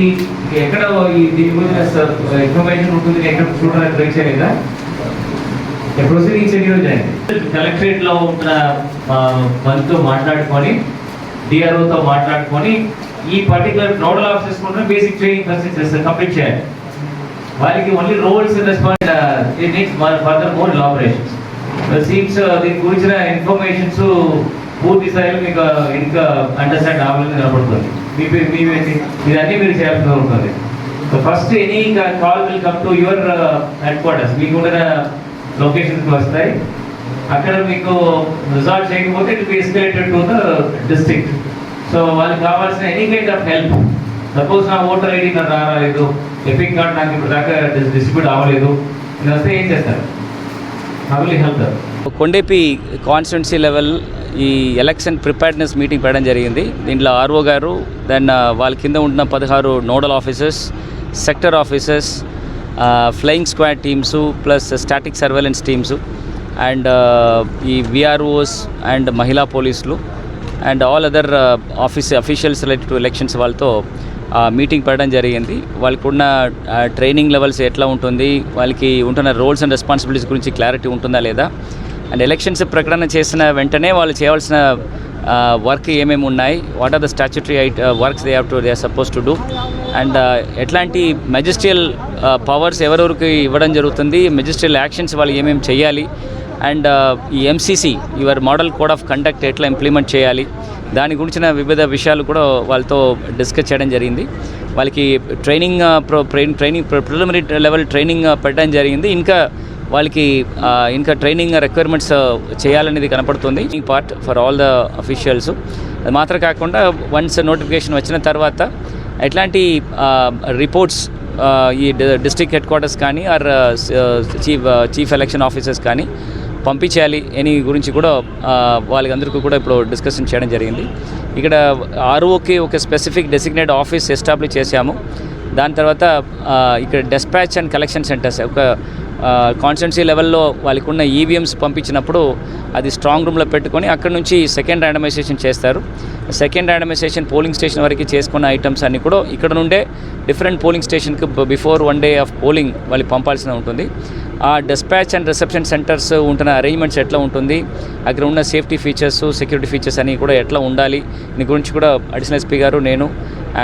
ఇది ఎక్కడ దీని గురించి ఇన్ఫర్మేషన్ ఉంటుంది ఎక్కడ చూడడానికి ట్రై చేయలేదా? ప్రొసీడింగ్స్ ఎన్ని రోజులండి కలెక్టరేట్లో ఉన్న మనతో మాట్లాడుకొని డిఆర్ఓతో మాట్లాడుకొని ఈ పర్టికులర్ నోడల్ ఆఫీసర్స్ కూడా బేసిక్ ట్రైనింగ్ ఫస్ట్ చేస్తారు కంప్లీట్ చేయాలి. వాళ్ళకి only roles respond further more operations seats దీని గురించిన ఇన్ఫర్మేషన్స్ పూర్తి స్థాయిలో మీకు ఇంకా అండర్స్టాండ్ అవ్వాలని కనబడుతుంది మీ మీ ఇదన్నీ మీరు చేయాల్సి ఉంటుంది. So first any call will come to your headquarters మీకున్న లొకేషన్కి వస్తాయి. అక్కడ మీకు రిజాల్వ్ చేయకపోతే it be escalated to the district so వాళ్ళకి కావాల్సిన any kind of help suppose నా ఓటర్ ఐడి నాకు రాలేదు ఎపిక్ కార్డ్ నాకు ఇప్పుడు దాకా డిస్ట్రిబ్యూట్ అవ్వలేదు. ఇది వస్తే ఏం చేస్తారు? హౌలీ హెల్ప్ కొండేపి కాన్స్టిట్యున్సీ లెవెల్ ఈ ఎలక్షన్ ప్రిపేర్డ్నెస్ మీటింగ్ పెట్టడం జరిగింది. దీంట్లో ఆర్ఓ గారు దెన్ వాళ్ళ కింద ఉంటున్న పదహారు nodal officers sector officers flying squad teams plus static surveillance teams and ఈ విఆర్ఓస్ అండ్ మహిళా పోలీసులు and all other office officials related to elections వాళ్ళతో మీటింగ్ పెట్టడం జరిగింది. వాళ్ళకున్న ట్రైనింగ్ లెవెల్స్ ఎట్లా ఉంటుంది వాళ్ళకి ఉంటున్న రోల్స్ అండ్ రెస్పాన్సిబిలిటీస్ గురించి క్లారిటీ ఉంటుందా లేదా అండ్ ఎలక్షన్స్ ప్రకటన చేసిన వెంటనే వాళ్ళు చేయవలసిన వర్క్ ఏమేమి ఉన్నాయి what are the statutory it works they have to they are suppose to do and uh, ఎట్లాంటి మెజిస్ట్రియల్ పవర్స్ uh, ఎవరెవరికి ఇవ్వడం జరుగుతుంది మెజిస్ట్రియల్ యాక్షన్స్ వాళ్ళు ఏమేమి చేయాలి అండ్ uh, ఈ MCC your model code of conduct ఎట్లా ఇంప్లిమెంట్ చేయాలి దాని గురించిన వివిధ విషయాలు కూడా వాళ్ళతో డిస్కస్ చేయడం జరిగింది. వాళ్ళకి training pro training preliminary level training పెట్టడం జరిగింది. ఇంకా వాళ్ళకి ఇంకా ట్రైనింగ్ రిక్వైర్మెంట్స్ చేయాలనేది కనపడుతుంది. ఈ part for all the officials అది మాత్రం కాకుండా వన్స్ నోటిఫికేషన్ వచ్చిన తర్వాత ఎట్లాంటి రిపోర్ట్స్ ఈ డిస్ట్రిక్ట్ హెడ్ క్వార్టర్స్ కానీ or chief chief election officers కానీ పంపించాలి. అని గురించి కూడా ఆ, వాళ్ళందరికీ కూడా ఇప్పుడు డిస్కషన్ చేయడం జరిగింది. ఇక్కడ ఆర్ఓకి ఒక స్పెసిఫిక్ డెసిగ్నేట్ ఆఫీస్ ఎస్టాబ్లిష్ చేశాము. దాని తర్వాత ఇక్కడ డెస్పాచ్ అండ్ కలెక్షన్ సెంటర్స్ ఒక కాన్స్టెన్సీ లెవెల్లో వాళ్ళకి ఉన్న ఈవీఎంస్ పంపించినప్పుడు అది స్ట్రాంగ్ రూమ్లో పెట్టుకొని అక్కడ నుంచి సెకండ్ ర్యాండమైజేషన్ చేస్తారు. సెకండ్ ర్యాండమైజేషన్ పోలింగ్ స్టేషన్ వరకు చేసుకున్న ఐటమ్స్ అన్నీ కూడా ఇక్కడ నుండే డిఫరెంట్ పోలింగ్ స్టేషన్కి before one day of polling వాళ్ళకి పంపాల్సిన ఉంటుంది. ఆ డిస్పాచ్ అండ్ రిసెప్షన్ సెంటర్స్ ఉంటున్న అరేంజ్మెంట్స్ ఎట్లా ఉంటుంది? అక్కడ ఉన్న సేఫ్టీ ఫీచర్స్ సెక్యూరిటీ ఫీచర్స్ అన్నీ కూడా ఎట్లా ఉండాలి? దీని గురించి కూడా అడిషనల్ ఎస్పీ గారు నేను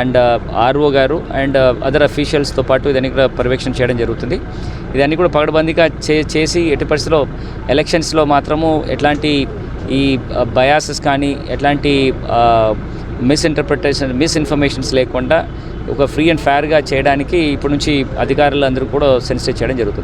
అండ్ ఆర్ఓ గారు అండ్ అదర్ అఫీషియల్స్తో పాటు ఇదన్నీ కూడా పర్యవేక్షణ చేయడం జరుగుతుంది. ఇదన్నీ కూడా పగడబందీగా చే చేసి ఎట్టి పరిస్థితిలో ఎలక్షన్స్లో మాత్రము ఎట్లాంటి ఈ బయాసెస్ కానీ ఎట్లాంటి మిస్ఇంటర్ప్రిటేషన్ మిస్ఇన్ఫర్మేషన్స్ లేకుండా ఒక ఫ్రీ అండ్ ఫేర్గా చేయడానికి ఇప్పటి నుంచి అధికారులు అందరూ కూడా సెన్సిటైజ్ చేయడం జరుగుతుంది.